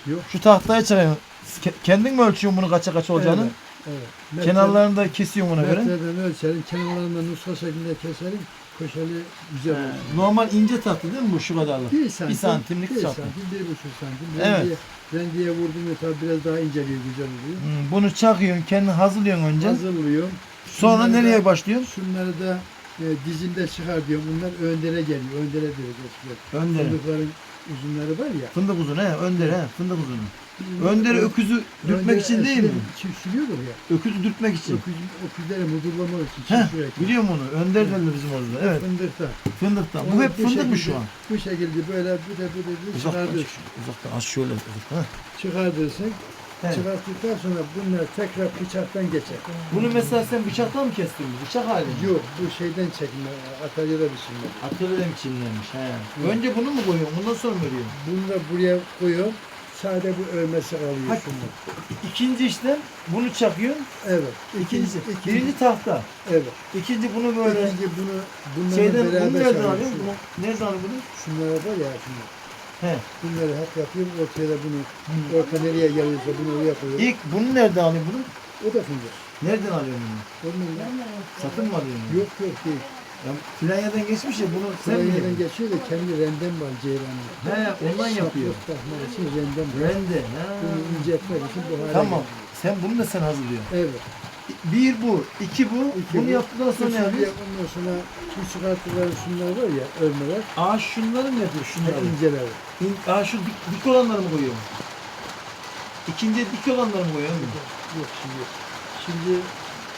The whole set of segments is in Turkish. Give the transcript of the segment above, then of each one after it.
başlıyor. Şu tahtaya. Ke- Kendin mi ölçüyorsun bunu kaça kaç olacağını? Evet. evet. Metre- Kenarlarını da kesiyorsun ona göre. Metreden ölçerim, kenarlarından nuska şeklinde keserim. Köşeli güzel olur. Normal ince tahta değil mi bu şu kadarlık? Bir santim, santimlik bir tahta. santim, bir buçuk santim. Evet. Rendiye, rendiye vurdum ya tabii biraz daha inceliyor, güzel oluyor. Hmm, bunu çakıyorsun, kendin hazırlıyorsun önce. Hazırlıyorum. Sonra Şunları nereye da- başlıyorsun? Şunları da e, dizinde çıkar diyorum. Bunlar öndere geliyor. Öndere eskiden. Öndere. Fındıkların uzunları var ya. Fındık uzunu he, öndere he, fındık uzunu. Öndere öküzü dürtmek Öndere için değil mi? Çiftçiliyordur ya. Öküzü dürtmek için. Öküz, öküzleri mudurlamak için. Heh, çiftçilik. biliyorum onu. Önder derler bizim orada. Evet, Fındıkta. fındıktan. Bu hep fındık mı şu an? Bu şekilde böyle bu da bu Uzaktan, çıkartırsın. uzaktan az şöyle uzaktan. ha. He. Çıkarttıktan sonra bunlar tekrar bıçaktan geçer. Bunu mesela sen bıçakla mı kestin? Bıçak halinde. Yok bu şeyden çekme. Atölyede biçilme. Atölyede mi çinlenmiş? He. Önce bunu mu koyuyorsun? Bundan sonra mı örüyorsun? Bunu da buraya koyuyorum. Sade bu örmesi kalıyor şundan. İkinci işlem bunu çakıyorsun. Evet. İkinci, ikinci, birinci tahta. evet. İkinci bunu böyle İkinci bunu bunlarla şeyden bunu beraber nereden alıyorsun? Bunu, nereden alıyorsun bunu? Şunlara var ya şunlar. He. Bunları hep yapıyorum. Ortaya da bunu orta nereye geliyorsa bunu oraya koyuyorum. İlk bunu nereden alıyorsun bunu? O da fındık. Nereden alıyorsun bunu? Ondan Satın mı alıyorsun? bunu? Yok yok değil. Ya, Filanyadan geçmiş ya bunu sen mi yapıyorsun? geçiyor da kendi rendem var ceylanlı. He ondan yapıyor. Saplık takmak için rendem var. Rende. Ha. Bunu inceltmek için bu hale Tamam. getiriyor. Sen bunu da sen hazırlıyorsun. Evet. Bir bu, iki bu. İki bunu bu. yaptıktan sonra ne Şimdi yapıyorsun? Ondan sonra şu çıkarttıkları şunlar var ya örmeler. Aa şunları mı yapıyorsun? Şunları. inceler. İn- Aa şu dik, dik olanları mı koyuyorsun? İkinci dik olanları mı koyuyorsun? Yok şimdi. Şimdi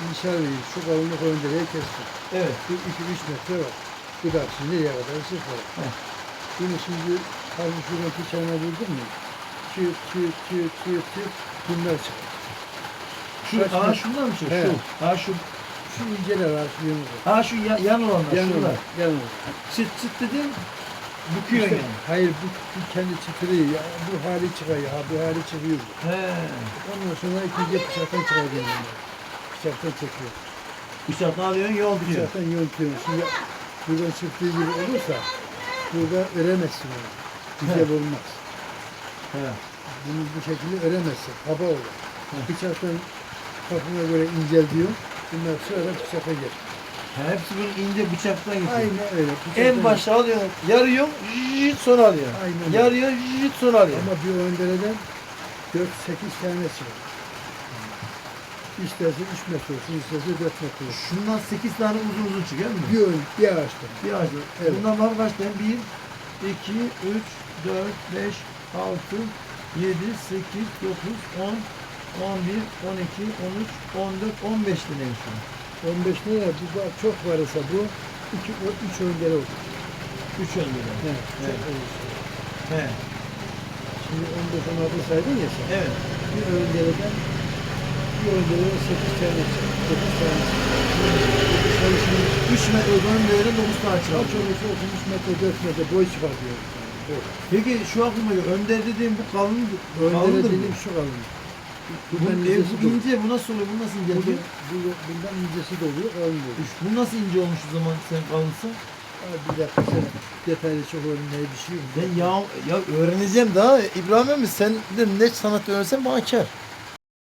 inşallah şu kalınlık öndereye kestim. Evet. Bu 2-3 metre var. Bu da şimdi nereye kadar sıfır. Heh. Bunu şimdi harbi şuradan bıçağına vurdum mu? Çıt çıt çıt çıt çıt bunlar çıkar. Şu, Kaç metre? şunlar mı şu? He. Şu. Aa şu. Şu inceler var şu. Aa şu ya- yan olanlar. Yanı şunlar. Yanı var. Çıt çıt dedin. Büküyorsun İşte, yani. hayır bu, bu kendi çıtırıyor. Ya, bu hali çıkıyor. Ha, bu hali çıkıyor. He. Ondan sonra ikinci bıçaktan çıkarıyor. bunlar. Bıçaktan çekiyor. Bıçakla alıyorsun yol diyor. Bıçaktan yönetiyor. Şimdi buradan çıktığı gibi olursa burada öremezsin onu. Güzel olmaz. He. Bunu bu şekilde öremezsin. Hava olur. Bıçaktan kafana göre inceliyor. Bunlar sırada bıçaka gelir. He, Hepsi bunun ince bıçaktan gidiyor. Aynen öyle. Bıçaktan En başta alıyorsun, yarıyorsun, jit sonra alıyorsun. Aynen öyle. Yarıyorsun, jit sonra alıyorsun. Ama bir öndereden 4-8 tane çıkar. İsterse 3 metre olsun, isterse 4 metre olsun. Şundan 8 tane uzun uzun çıkıyor mu? Bir, ön, bir ağaçtan. Bir var. Evet. Bundan var kaç tane? 1, 2, 3, 4, 5, 6, 7, 8, 9, 10, 11, 12, 13, 14, 15 tane şu an. 15 lira bu da çok varsa bu 2 3 öndere olur. 3 önceden. He, Evet. çok olursa. He. Şimdi 15 16 saydın ya sen. Evet. Bir öndereden bir öndereden 8 tane çıkar. 9 tane çıkar. Dışarı şimdi 3 metre önceden 9 tane kaç çıkıyor. olursa olsun 3 metre 4 metre boy çıkar diyor. Evet. Peki şu aklıma geliyor. Önder dediğim bu kalın, kalındır mı? dediğim şu kalın. Bu, Bundan bu, incesi bu ince, bu nasıl oluyor? Bu nasıl ince? Bu, bu, bundan incesi de oluyor, kalın da oluyor. Bu nasıl ince olmuş o zaman sen kalınsın? Abi bir dakika sen detaylı çok öğrenmeye düşüyor. Ben ya, ya öğreneceğim daha İbrahim emmi sen de ne sanat öğrensen bana kar.